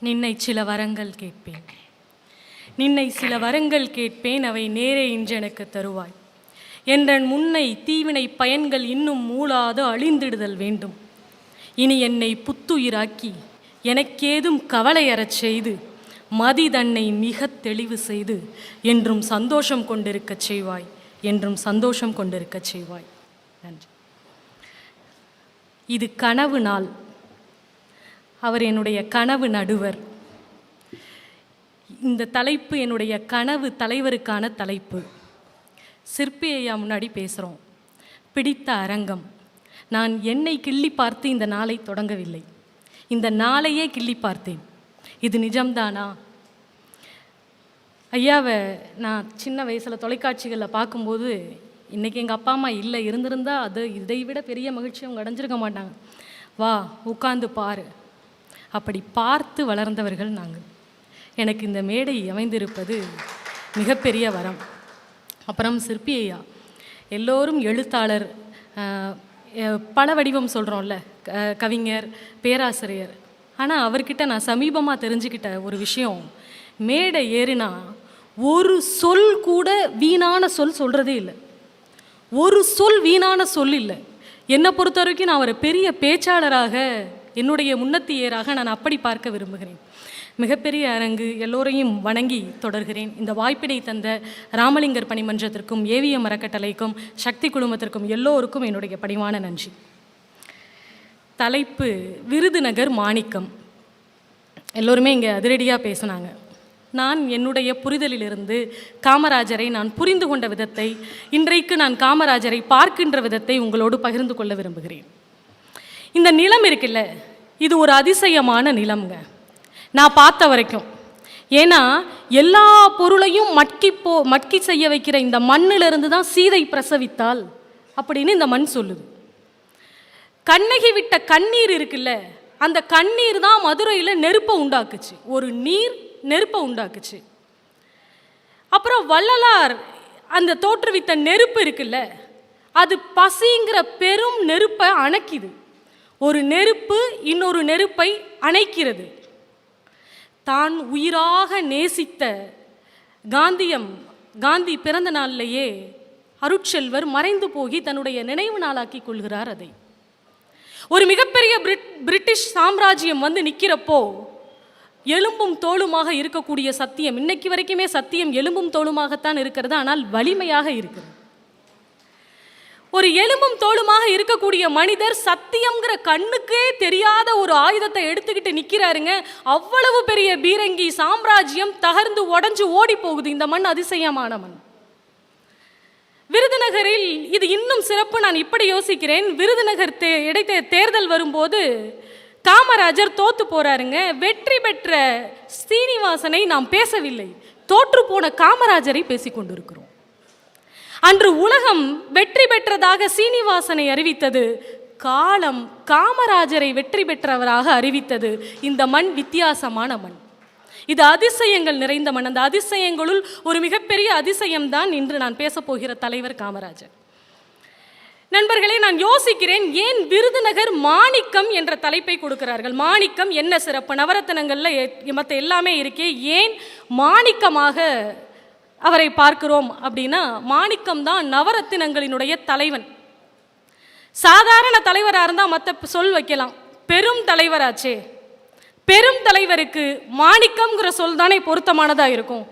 நின்னை சில வரங்கள் கேட்பேன். நின்னை சில வரங்கள் கேட்பேன் அவை நேரே இன்று எனக்கு தருவாய். என்றன் முன்னை தீவினை பயன்கள் இன்னும் மூளாது அழிந்திடுதல் வேண்டும். இனி என்னை புத்துயிராக்கி எனக்கேதும் கவலையறச் செய்து மதி தன்னை மிகத் தெளிவு செய்து என்றும் சந்தோஷம் கொண்டிருக்கச் செய்வாய் என்றும் சந்தோஷம் கொண்டிருக்கச் செய்வாய். நன்றி. இது கனவு நாள். அவர் என்னுடைய கனவு நடுவர். இந்த தலைப்பு என்னுடைய கனவு தலைவருக்கான தலைப்பு. சிற்பி ஐயா முன்னாடி பேசுகிறோம் பிடித்த அரங்கம். நான் என்னை கிள்ளி பார்த்து இந்த நாளை தொடங்கவில்லை. இந்த நாளையே கிள்ளி பார்த்தேன். இது நிஜம்தானா? ஐயாவை நான் சின்ன வயசில் தொலைக்காட்சிகளில் பார்க்கும்போது இன்றைக்கி எங்கள் அப்பா அம்மா இல்லை இருந்திருந்தால் அது இதை விட பெரிய மகிழ்ச்சி அவங்க அடைஞ்சிருக்க மாட்டாங்க. வா உட்காந்து பாரு. அப்படி பார்த்து வளர்ந்தவர்கள் நாங்கள். எனக்கு இந்த மேடை அமைந்திருப்பது மிகப்பெரிய வரம். அப்புறம் சிற்பி ஐயா எல்லோரும் எழுத்தாளர் பல வடிவம் சொல்கிறோம்ல க- கவிஞர் பேராசிரியர். ஆனால் அவர்கிட்ட நான் சமீபமாக தெரிஞ்சுக்கிட்ட ஒரு விஷயம். மேடை ஏறினா ஒரு சொல் கூட வீணான சொல் சொல்கிறதே இல்லை. ஒரு சொல் வீணான சொல் இல்லை. என்னை பொறுத்த வரைக்கும் நான் அவரை பெரிய பேச்சாளராக என்னுடைய முன்னத்தியராக நான் அப்படி பார்க்க விரும்புகிறேன். மிகப்பெரிய அரங்கு எல்லோரையும் வணங்கி தொடர்கிறேன். இந்த வாய்ப்பினை தந்த ராமலிங்கர் பணிமன்றத்திற்கும் ஏவிஎம் அறக்கட்டளைக்கும் சக்தி குழுமத்திற்கும் எல்லோருக்கும் என்னுடைய பணிவான நன்றி. தலைப்பு விருதுநகர் மாணிக்கம். எல்லோருமே இங்கே அதிரடியாக பேசினாங்க. நான் என்னுடைய புரிதலிலிருந்து காமராஜரை நான் புரிந்து கொண்ட விதத்தை இன்றைக்கு நான் காமராஜரை பார்க்கின்ற விதத்தை உங்களோடு பகிர்ந்து கொள்ள விரும்புகிறேன். இந்த நிலம் இருக்குல்ல இது ஒரு அதிசயமான நிலம்ங்க. நான் பார்த்த வரைக்கும். ஏன்னா எல்லா பொருளையும் மட்கி போ மட்கி செய்ய வைக்கிற இந்த மண்ணிலிருந்து தான் சீதை பிரசவித்தாள் அப்படின்னு இந்த மண் சொல்லுது. கண்ணகி விட்ட கண்ணீர் இருக்குல்ல அந்த கண்ணீர் தான் மதுரையில் நெருப்பை உண்டாக்குச்சு. ஒரு நீர் நெருப்பை உண்டாக்குச்சு. அப்புறம் வள்ளலார் அந்த தோற்றுவித்த நெருப்பு இருக்குல்ல அது பசிங்கிற பெரும் நெருப்பை அணைக்குது. ஒரு நெருப்பு இன்னொரு நெருப்பை அணைக்கிறது. தான் உயிராக நேசித்த காந்தியம் காந்தி பிறந்த நாளிலேயே அருட்செல்வர் மறைந்து போகி தன்னுடைய நினைவு நாளாக்கி கொள்கிறார் அதை. ஒரு மிகப்பெரிய பிரிட் பிரிட்டிஷ் சாம்ராஜ்யம் வந்து நிற்கிறப்போ எலும்பும் தோளுமாக இருக்கக்கூடிய சத்தியம் இன்னைக்கு வரைக்குமே சத்தியம் எலும்பும் தோளுமாகத்தான் இருக்கிறது ஆனால் வலிமையாக இருக்கிறது. ஒரு எலும்பும் தோளுமாக இருக்கக்கூடிய மனிதர் சத்தியம்ங்கிற கண்ணுக்கே தெரியாத ஒரு ஆயுதத்தை எடுத்துக்கிட்டு நிற்கிறாருங்க அவ்வளவு பெரிய பீரங்கி சாம்ராஜ்யம் தகர்ந்து உடஞ்சு ஓடி போகுது இந்த மண் அதிசயமான மண். விருதுநகரில் இது இன்னும் சிறப்பு. நான் இப்படி யோசிக்கிறேன். விருதுநகர் தே இடைத்தே தேர்தல் வரும்போது காமராஜர் தோத்து போறாருங்க. வெற்றி பெற்ற ஸ்ரீனிவாசனை நாம் பேசவில்லை. தோற்று போன காமராஜரை பேசிக் கொண்டிருக்கிறோம் அன்று உலகம் வெற்றி பெற்றதாக சீனிவாசனை அறிவித்தது. காலம் காமராஜரை வெற்றி பெற்றவராக அறிவித்தது. இந்த மண் வித்தியாசமான மண். இது அதிசயங்கள் நிறைந்த மண். அந்த அதிசயங்களுள் ஒரு மிகப்பெரிய அதிசயம்தான் இன்று நான் பேசப்போகிற தலைவர் காமராஜர். நண்பர்களே நான் யோசிக்கிறேன் ஏன் விருதுநகர் மாணிக்கம் என்ற தலைப்பை கொடுக்கிறார்கள்? மாணிக்கம் என்ன சிறப்பு? நவரத்தனங்களில் மற்ற எல்லாமே இருக்கே. ஏன் மாணிக்கமாக அவரை பார்க்கிறோம் அப்படின்னா மாணிக்கம் தான் நவரத்தினங்களினுடைய தலைவன். சாதாரண தலைவராக இருந்தால் மற்ற சொல் வைக்கலாம். பெரும் தலைவராச்சே. பெரும் தலைவருக்கு மாணிக்கம்ங்கிற சொல் தானே பொருத்தமானதாக இருக்கும்.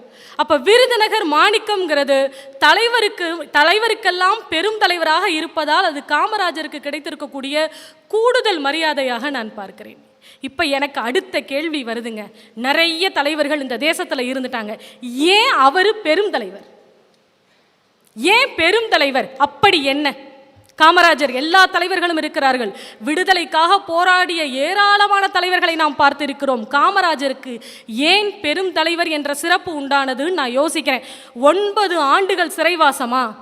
அப்போ விருதுநகர் மாணிக்கம்ங்கிறது தலைவருக்கு தலைவருக்கெல்லாம் பெரும் தலைவராக இருப்பதால் அது காமராஜருக்கு கிடைத்திருக்கக்கூடிய கூடுதல் மரியாதையாக நான் பார்க்கிறேன். இப்போ எனக்கு அடுத்த கேள்வி வருதுங்க. நிறைய தலைவர்கள் இந்த தேசத்தில் இருந்துட்டாங்க. ஏன் அவர் பெரும் தலைவர்? ஏன் பெரும் தலைவர்? அப்படி என்ன? காமராஜர் எல்லா தலைவர்களும் இருக்கிறார்கள். விடுதலைக்காக போராடிய ஏராளமான தலைவர்களை நாம் பார்த்திருக்கிறோம். காமராஜருக்கு ஏன் பெரும் தலைவர் என்ற சிறப்பு உண்டானதுன்னு நான் யோசிக்கிறேன். ஒன்பது ஆண்டுகள் சிறைவாசமா?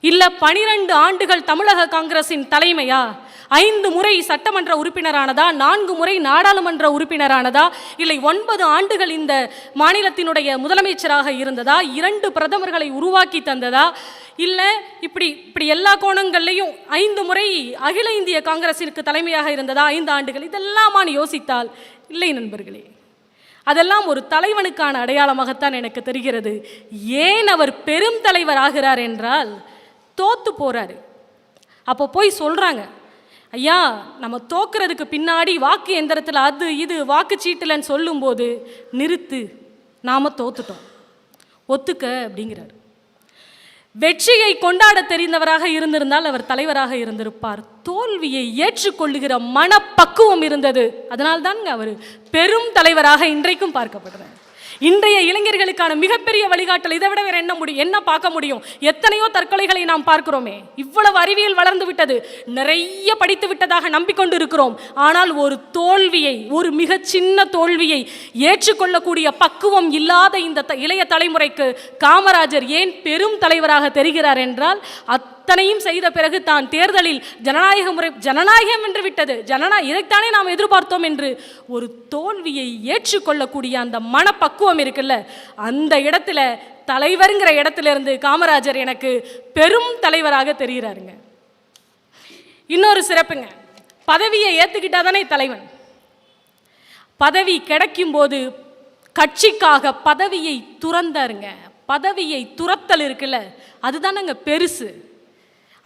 இல்லை பனிரெண்டு ஆண்டுகள் தமிழக காங்கிரசின் தலைமையா? ஐந்து முறை சட்டமன்ற உறுப்பினரானதா? நான்கு முறை நாடாளுமன்ற உறுப்பினரானதா? இல்லை ஒன்பது ஆண்டுகள் இந்த மாநிலத்தினுடைய முதலமைச்சராக இருந்ததா? இரண்டு பிரதமர்களை உருவாக்கி தந்ததா? இல்லை இப்படி இப்படி எல்லா கோணங்கள்லையும் ஐந்து முறை அகில இந்திய காங்கிரசிற்கு தலைமையாக இருந்ததா? ஐந்து ஆண்டுகள் இதெல்லாமான்னு யோசித்தால் இல்லை நண்பர்களே. அதெல்லாம் ஒரு தலைவனுக்கான அடையாளமாகத்தான் எனக்கு தெரிகிறது. ஏன் அவர் பெரும் தலைவர் ஆகிறார் என்றால் தோத்து போறாரு. அப்போ போய் சொல்றாங்க ஐயா நம்ம தோக்குறதுக்கு பின்னாடி வாக்கு எந்திரத்தில் அது இது வாக்குச்சீட்டுலன்னு சொல்லும்போது நிறுத்து. நாம தோத்துட்டோம். ஒத்துக்க அப்படிங்கிறார். வெற்றியை கொண்டாட தெரிந்தவராக இருந்திருந்தால் அவர் தலைவராக இருந்திருப்பார். தோல்வியை ஏற்றுக்கொள்ளுகிற மனப்பக்குவம் இருந்தது. அதனால்தான் அவர் பெரும் தலைவராக இன்றைக்கும் பார்க்கப்படுறார். இன்றைய இளைஞர்களுக்கான மிகப்பெரிய வழிகாட்டல் இதை விட வேற என்ன முடியும் என்ன பார்க்க முடியும்? எத்தனையோ தற்கொலைகளை நாம் பார்க்கிறோமே. இவ்வளவு அறிவியல் வளர்ந்து விட்டது. நிறைய படித்து விட்டதாக நம்பிக்கொண்டு இருக்கிறோம் ஆனால் ஒரு தோல்வியை ஒரு மிக சின்ன தோல்வியை ஏற்றுக்கொள்ளக்கூடிய பக்குவம் இல்லாத இந்த த- இளைய தலைமுறைக்கு காமராஜர் ஏன் பெரும் தலைவராக தெரிகிறார் என்றால் அத் அத்தனையும் செய்த பிறகு தான் தேர்தலில் ஜனநாயக முறை ஜனநாயகம் என்று விட்டது. ஜனநா இதைத்தானே நாம் எதிர்பார்த்தோம் என்று ஒரு தோல்வியை ஏற்றுக்கொள்ளக்கூடிய அந்த மனப்பக்குவம் இருக்குல்ல? அந்த இடத்துல தலைவருங்கிற இடத்துல இருந்து காமராஜர் எனக்கு பெரும் தலைவராக தெரிகிறாருங்க. இன்னொரு சிறப்புங்க. பதவியை ஏற்றுக்கிட்டா தானே தலைவன். பதவி கிடைக்கும்போது கட்சிக்காக பதவியை துறந்தாருங்க. பதவியை துரத்தல் இருக்குல்ல? அதுதானங்க பெருசு.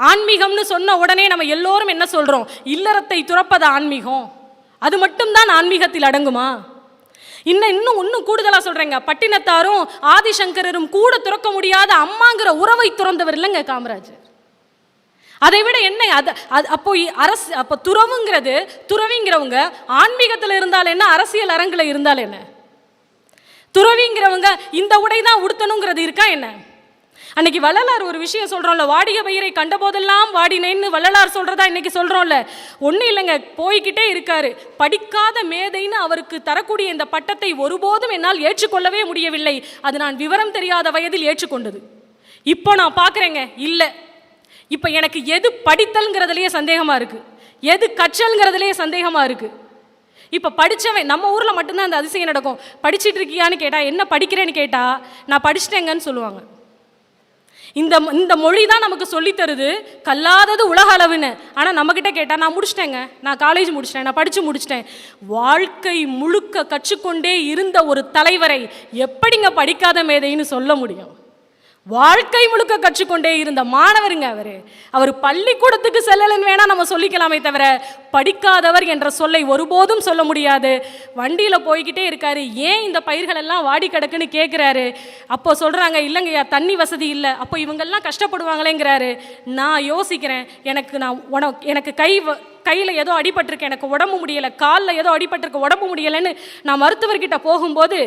ஆன்மீகம்னு சொன்ன உடனே நம்ம எல்லோரும் என்ன சொல்கிறோம் இல்லறத்தை துறப்பது ஆன்மீகம். அது மட்டும்தான் ஆன்மீகத்தில் அடங்குமா? இன்னும் இன்னும் இன்னும் கூடுதலாக சொல்கிறேங்க பட்டினத்தாரும் ஆதிசங்கரரும் கூட துறக்க முடியாத அம்மாங்கிற உறவை துறந்தவர் இல்லைங்க காமராஜர். அதை விட என்ன அது அது அப்போ அரசு அப்போ துறவுங்கிறது துறவிங்கிறவங்க ஆன்மீகத்தில் இருந்தால் என்ன அரசியல் அரங்கில் இருந்தால் என்ன? துறவிங்கிறவங்க இந்த உடை தான் உடுத்தணுங்கிறது இருக்கா என்ன? அன்னைக்கு வள்ளலார் ஒரு விஷயம் சொல்கிறோம்ல வாடிய பயிரை கண்டபோதெல்லாம் வாடினேன்னு வள்ளலார் சொல்கிறதா இன்னைக்கு சொல்கிறோம்ல ஒன்றும் இல்லைங்க போய்கிட்டே இருக்காரு. படிக்காத மேதைன்னு அவருக்கு தரக்கூடிய இந்த பட்டத்தை ஒருபோதும் என்னால் ஏற்றுக்கொள்ளவே முடியவில்லை. அது நான் விவரம் தெரியாத வயதில் ஏற்றுக்கொண்டது. இப்போ நான் பார்க்குறேங்க இல்லை. இப்போ எனக்கு எது படித்தல்ங்கிறதுலையே சந்தேகமாக இருக்கு. எது கற்றல்ங்கிறதுலையே சந்தேகமாக இருக்குது இப்போ படிச்சவன் நம்ம ஊரில் மட்டும்தான் அந்த அதிசயம் நடக்கும். படிச்சுட்டு இருக்கியான்னு கேட்டால் என்ன படிக்கிறேன்னு கேட்டால் நான் படிச்சிட்டேங்கன்னு சொல்லுவாங்க. இந்த இந்த மொழி தான் நமக்கு சொல்லித்தருது கல்லாதது உலக அளவுன்னு. ஆனால் நம்மக்கிட்ட கேட்டால் நான் முடிச்சிட்டேங்க. நான் காலேஜ் முடிச்சிட்டேன். நான் படித்து முடிச்சிட்டேன். வாழ்க்கை முழுக்க கற்றுக்கொண்டே இருந்த ஒரு தலைவரை எப்படிங்க படிக்காத மேதைன்னு சொல்ல முடியும்? வாழ்க்கை முழுக்க கற்றுக்கொண்டே இருந்த மாணவருங்க அவர். அவர் பள்ளிக்கூடத்துக்கு செல்லலன்னு வேணால் நம்ம சொல்லிக்கலாமே தவிர படிக்காதவர் என்ற சொல்லை ஒருபோதும் சொல்ல முடியாது. வண்டியில் போய்கிட்டே இருக்காரு. ஏன் இந்த பயிர்கள் எல்லாம் வாடி கிடக்குன்னு கேட்குறாரு அப்போ சொல்கிறாங்க இல்லைங்கய்யா தண்ணி வசதி இல்லை. அப்போ இவங்கெல்லாம் கஷ்டப்படுவாங்களேங்கிறாரு. நான் யோசிக்கிறேன். எனக்கு நான் உனக்கு எனக்கு கை வ- கையில் ஏதோ அடிபட்டிருக்கு எனக்கு உடம்பு முடியலை காலில் ஏதோ அடிபட்டிருக்கு உடம்பு முடியலைன்னு நான் மருத்துவர்கிட்ட போகும்போது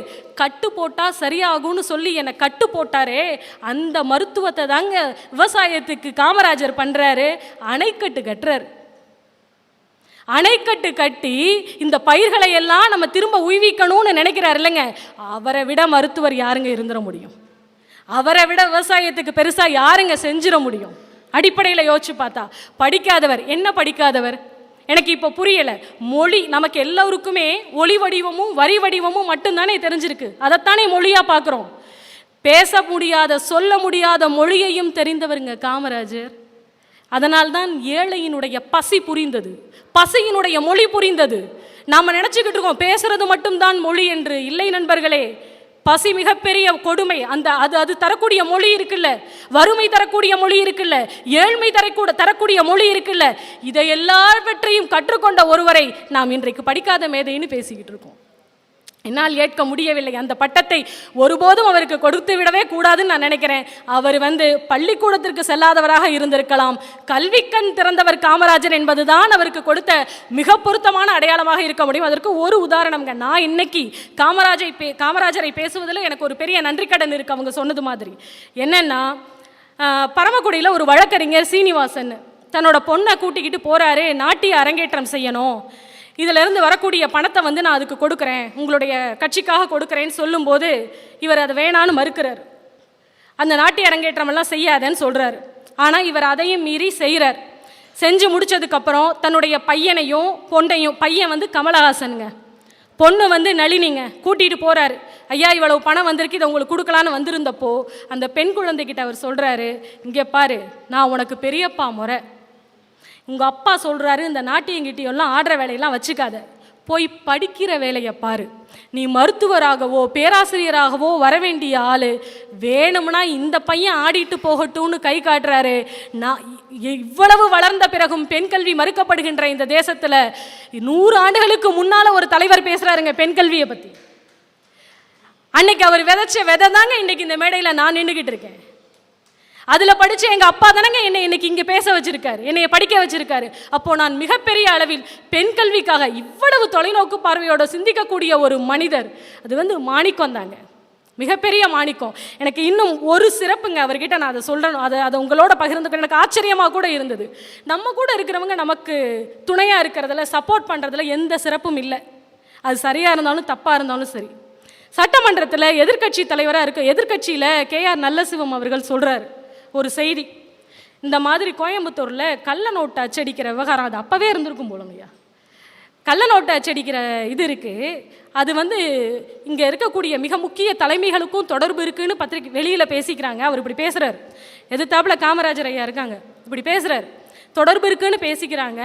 கட்டு போட்டால் சரியாகும்னு சொல்லி என்னை கட்டு போட்டாரே அந்த மருத்துவத்தை தாங்க விவசாயத்துக்கு காமராஜர் பண்ணுறாரு அணைக்கட்டு கட்டுறாரு. அணைக்கட்டு கட்டி இந்த பயிர்களை எல்லாம் நம்ம திரும்ப உய்விக்கணும்னு நினைக்கிறார் இல்லைங்க அவரை விட மருத்துவர் யாருங்க இருந்துட முடியும்? அவரை விட விவசாயத்துக்கு பெருசாக யாருங்க செஞ்சிட முடியும்? அடிப்படையில் யோசிச்சு பார்த்தா படிக்காதவர். என்ன படிக்காதவர்? எனக்கு இப்போ புரியலை. மொழி நமக்கு எல்லோருக்குமே ஒளி வடிவமும் வரி வடிவமும் மட்டும்தானே தெரிஞ்சிருக்கு. அதைத்தானே மொழியாக பார்க்குறோம் பேச முடியாத சொல்ல முடியாத மொழியையும் தெரிந்தவருங்க காமராஜர். அதனால்தான் ஏழையினுடைய பசி புரிந்தது. பசியினுடைய மொழி புரிந்தது. நாம் நினச்சிக்கிட்டு இருக்கோம் பேசுறது மட்டும்தான் மொழி என்று. இல்லை நண்பர்களே பசி மிகப்பெரிய கொடுமை. அந்த அது அது தரக்கூடிய மொழி இருக்குல்ல. வறுமை தரக்கூடிய மொழி இருக்குல்ல. ஏழ்மை தரக்கூட தரக்கூடிய மொழி இருக்குல்ல. இதை எல்லாவற்றையும் கற்றுக்கொண்ட ஒருவரை நாம் இன்றைக்கு படிக்காத மேதைன்னு பேசிக்கிட்டு இருக்கோம். என்னால் ஏற்க முடியவில்லை. அந்த பட்டத்தை ஒருபோதும் அவருக்கு கொடுத்து விடவே கூடாதுன்னு நான் நினைக்கிறேன். அவர் வந்து பள்ளிக்கூடத்திற்கு செல்லாதவராக இருந்திருக்கலாம். கல்விக்கண் திறந்தவர் காமராஜர் என்பதுதான் அவருக்கு கொடுத்த மிக பொருத்தமான அடையாளமாக இருக்க முடியும். அதற்கு ஒரு உதாரணம்ங்க. நான் இன்னைக்கு காமராஜை பே காமராஜரை பேசுவதில் எனக்கு ஒரு பெரிய நன்றி கடன் இருக்கு. அவங்க சொன்னது மாதிரி. என்னென்னா பரமக்குடியில் ஒரு வழக்கறிஞர் சீனிவாசன் தன்னோட பொண்ணை கூட்டிக்கிட்டு போகிறாரு நாட்டிய அரங்கேற்றம் செய்யணும். இதிலிருந்து வரக்கூடிய பணத்தை வந்து நான் அதுக்கு கொடுக்குறேன். உங்களுடைய கட்சிக்காக கொடுக்குறேன்னு சொல்லும்போது இவர் அதை வேணான்னு மறுக்கிறார். அந்த நாட்டிய அரங்கேற்றமெல்லாம் செய்யாதன்னு செய்யாதேன்னு ஆனால் இவர் அதையும் மீறி செய்கிறார் செஞ்சு முடிச்சதுக்கப்புறம் தன்னுடைய பையனையும் பொண்ணையும் பையன் வந்து கமலஹாசனுங்க. பொண்ணு வந்து நளினிங்க. கூட்டிகிட்டு போகிறாரு ஐயா இவ்வளவு பணம் வந்திருக்கு இதை உங்களுக்கு கொடுக்கலான்னு வந்திருந்தப்போ அந்த பெண் குழந்தைகிட்ட அவர் சொல்கிறாரு இங்கே பாரு நான் உனக்கு பெரியப்பா முறை. உங்கள் அப்பா சொல்கிறாரு இந்த நாட்டியங்கிட்டியெல்லாம் ஆடுற வேலையெல்லாம் வச்சுக்காத. போய் படிக்கிற வேலையை பாரு. நீ மருத்துவராகவோ பேராசிரியராகவோ வர வேண்டிய வேணும்னா இந்த பையன் ஆடிட்டு போகட்டும்னு கை காட்டுறாரு. நான் இவ்வளவு வளர்ந்த பிறகும் பெண் கல்வி மறுக்கப்படுகின்ற இந்த தேசத்தில் நூறு ஆண்டுகளுக்கு முன்னால் ஒரு தலைவர் பேசுகிறாருங்க பெண் கல்வியை பற்றி அன்னைக்கு அவர் விதைச்ச விதை தாங்க இன்னைக்கு இந்த மேடையில் நான் நின்றுக்கிட்டு இருக்கேன். அதில் படித்து எங்கள் அப்பா தானங்க என்னை இன்னைக்கு இங்கே பேச வச்சிருக்காரு. என்னை படிக்க வச்சிருக்காரு. அப்போது நான் மிகப்பெரிய அளவில் பெண் கல்விக்காக இவ்வளவு தொலைநோக்கு பார்வையோடு சிந்திக்கக்கூடிய ஒரு மனிதர். அது வந்து மாணிக்கம் தாங்க. மிகப்பெரிய மாணிக்கம். எனக்கு இன்னும் ஒரு சிறப்புங்க அவர்கிட்ட நான் அதை சொல்கிறேன் அதை அதை உங்களோட பகிர்ந்துக்க எனக்கு ஆச்சரியமாக கூட இருந்தது. நம்ம கூட இருக்கிறவங்க நமக்கு துணையாக இருக்கிறதுல சப்போர்ட் பண்ணுறதுல எந்த சிறப்பும் இல்லை. அது சரியாக இருந்தாலும் தப்பாக இருந்தாலும் சரி. சட்டமன்றத்தில் எதிர்க்கட்சி தலைவராக இருக்க எதிர்க்கட்சியில் கேஆர் நல்லசிவம் அவர்கள் சொல்கிறார் ஒரு செய்தி. இந்த மாதிரி கோயம்புத்தூரில் கள்ள நோட்டு அச்சடிக்கிற விவகாரம் அது அப்போவே இருந்திருக்கும் போலங்கய்யா கள்ள நோட்டு அச்சடிக்கிற இது இருக்குது அது வந்து இங்கே இருக்கக்கூடிய மிக முக்கிய தலைமைகளுக்கும் தொடர்பு இருக்குன்னு பத்திரிக்கை வெளியில் பேசிக்கிறாங்க. அவர் இப்படி பேசுகிறார் எதிர்த்தாப்பில் காமராஜர் ஐயா இருக்காங்க. இப்படி பேசுகிறார் தொடர்பு இருக்குன்னு பேசிக்கிறாங்க.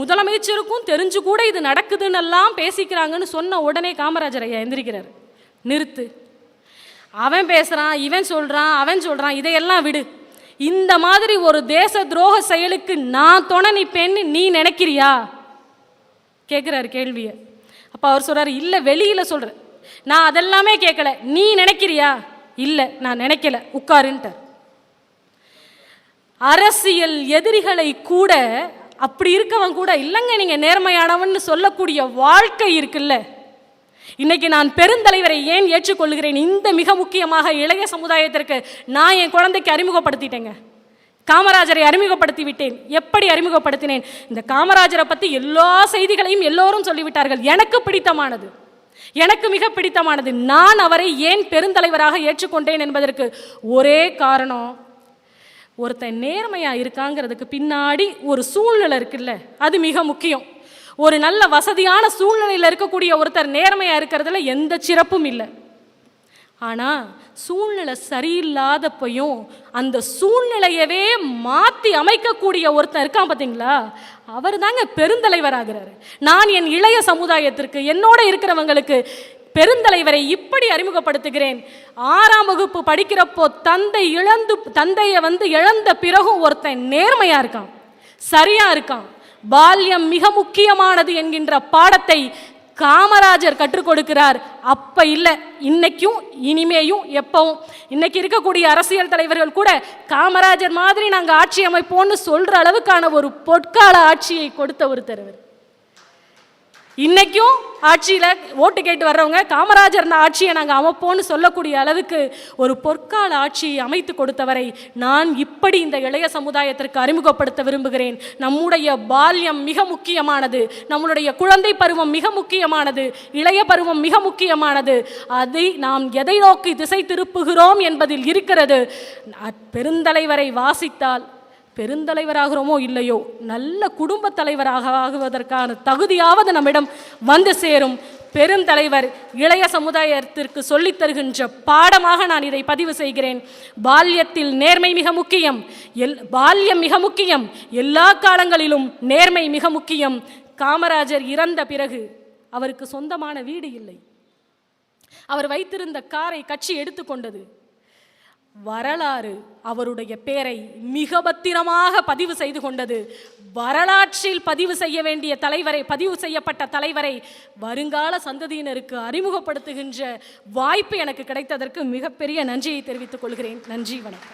முதலமைச்சருக்கும் தெரிஞ்சு கூட இது நடக்குதுன்னு எல்லாம் பேசிக்கிறாங்கன்னு சொன்ன உடனே காமராஜர் ஐயா எந்திரிக்கிறார். நிறுத்து. அவன் பேசுகிறான் இவன் சொல்கிறான் அவன் சொல்கிறான் இதையெல்லாம் விடு. இந்த மாதிரி ஒரு தேச துரோக செயலுக்கு நான் துணை நிற்பேன்னு நீ நினைக்கிறியா? கேட்குறாரு கேள்வியை. அப்போ அவர் சொல்கிறாரு இல்லை வெளியில் சொல்கிறேன் நான் அதெல்லாமே கேட்கல நீ நினைக்கிறியா? இல்லை நான் நினைக்கல. உட்காருன்ட்டார். அரசியல் எதிரிகளை கூட அப்படி இருக்கவன் கூட இல்லைங்க நீங்கள் நேர்மையானவன்னு சொல்லக்கூடிய வாழ்க்கை இருக்குல்ல. இன்னைக்கு நான் பெருந்தலைவரை ஏன் ஏற்றுக்கொள்கிறேன்? இந்த மிக முக்கியமாக இளைய சமுதாயத்திற்கு நான் என் குழந்தைக்கு அறிமுகப்படுத்திட்டேங்க. காமராஜரை அறிமுகப்படுத்தி விட்டேன். எப்படி அறிமுகப்படுத்தினேன்? இந்த காமராஜரை பற்றி எல்லா செய்திகளையும் எல்லோரும் சொல்லிவிட்டார்கள். எனக்கு பிடித்தமானது. எனக்கு மிக பிடித்தமானது. நான் அவரை ஏன் பெருந்தலைவராக ஏற்றுக்கொண்டேன் என்பதற்கு ஒரே காரணம் ஒருத்தன் நேர்மையாக இருக்காங்கிறதுக்கு பின்னாடி ஒரு சூழ்நிலை இருக்குல்ல. அது மிக முக்கியம். ஒரு நல்ல வசதியான சூழ்நிலையில் இருக்கக்கூடிய ஒருத்தர் நேர்மையாக இருக்கிறதுல எந்த சிறப்பும் இல்லை. ஆனால் சூழ்நிலை சரியில்லாதப்பையும் அந்த சூழ்நிலையவே மாற்றி அமைக்கக்கூடிய ஒருத்தன் இருக்கான் பார்த்தீங்களா அவர் தாங்க பெருந்தலைவராகிறாரு. நான் என் இளைய சமுதாயத்திற்கு என்னோட இருக்கிறவங்களுக்கு பெருந்தலைவரை இப்படி அறிமுகப்படுத்துகிறேன். ஆறாம் வகுப்பு படிக்கிறப்போ தந்தை இழந்து தந்தையை வந்து இழந்த பிறகும் ஒருத்தன் நேர்மையாக இருக்கான் சரியாக இருக்கான். பால்யம் மிக முக்கியமானது என்கின்ற பாடத்தை காமராஜர் கற்றுக் கொடுக்கிறார். அப்ப இல்லை இன்னைக்கும் இனிமேயும் எப்பவும். இன்னைக்கு இருக்கக்கூடிய அரசியல் தலைவர்கள் கூட காமராஜர் மாதிரி நாங்கள் ஆட்சி அமைப்போம்னு சொல்ற அளவுக்கான ஒரு பொற்கால ஆட்சியை கொடுத்த ஒருத்தர் தலைவர் இன்னைக்கும் ஆட்சியில் ஓட்டு கேட்டு வர்றவங்க காமராஜர் ஆட்சியை நாங்கள் அமைப்போம்னு சொல்லக்கூடிய அளவுக்கு ஒரு பொற்கால ஆட்சியை அமைத்து கொடுத்தவரை நான் இப்படி இந்த இளைய சமுதாயத்திற்கு அறிமுகப்படுத்த விரும்புகிறேன். நம்முடைய பால்யம் மிக முக்கியமானது. நம்மளுடைய குழந்தை பருவம் மிக முக்கியமானது. இளைய பருவம் மிக முக்கியமானது. அதை நாம் எதை நோக்கி திசை திருப்புகிறோம் என்பதில் இருக்கிறது. பெருந்தலைவரை வாசித்தால் பெருந்தலைவராகிறோமோ இல்லையோ நல்ல குடும்ப தலைவராக ஆகுவதற்கான தகுதியாவது நம்மிடம் வந்து சேரும். பெருந்தலைவர் இளைய சமுதாயத்திற்கு சொல்லித் தருகின்ற பாடமாக நான் இதை பதிவு செய்கிறேன். பால்யத்தில் நேர்மை மிக முக்கியம். எல் பால்யம் மிக முக்கியம். எல்லா காலங்களிலும் நேர்மை மிக முக்கியம். காமராஜர் இறந்த பிறகு அவருக்கு சொந்தமான வீடு இல்லை. அவர் வைத்திருந்த காரை கட்சி எடுத்துக்கொண்டது வரலாறு அவருடைய பெயரை மிக பத்திரமாக பதிவு செய்து கொண்டது. வரலாற்றில் பதிவு செய்ய வேண்டிய தலைவரை பதிவு செய்யப்பட்ட தலைவரை வருங்கால சந்ததியினருக்கு அறிமுகப்படுத்துகின்ற வாய்ப்பு எனக்கு கிடைத்ததற்கு மிகப்பெரிய நன்றியை தெரிவித்துக் கொள்கிறேன். நன்றி வணக்கம்.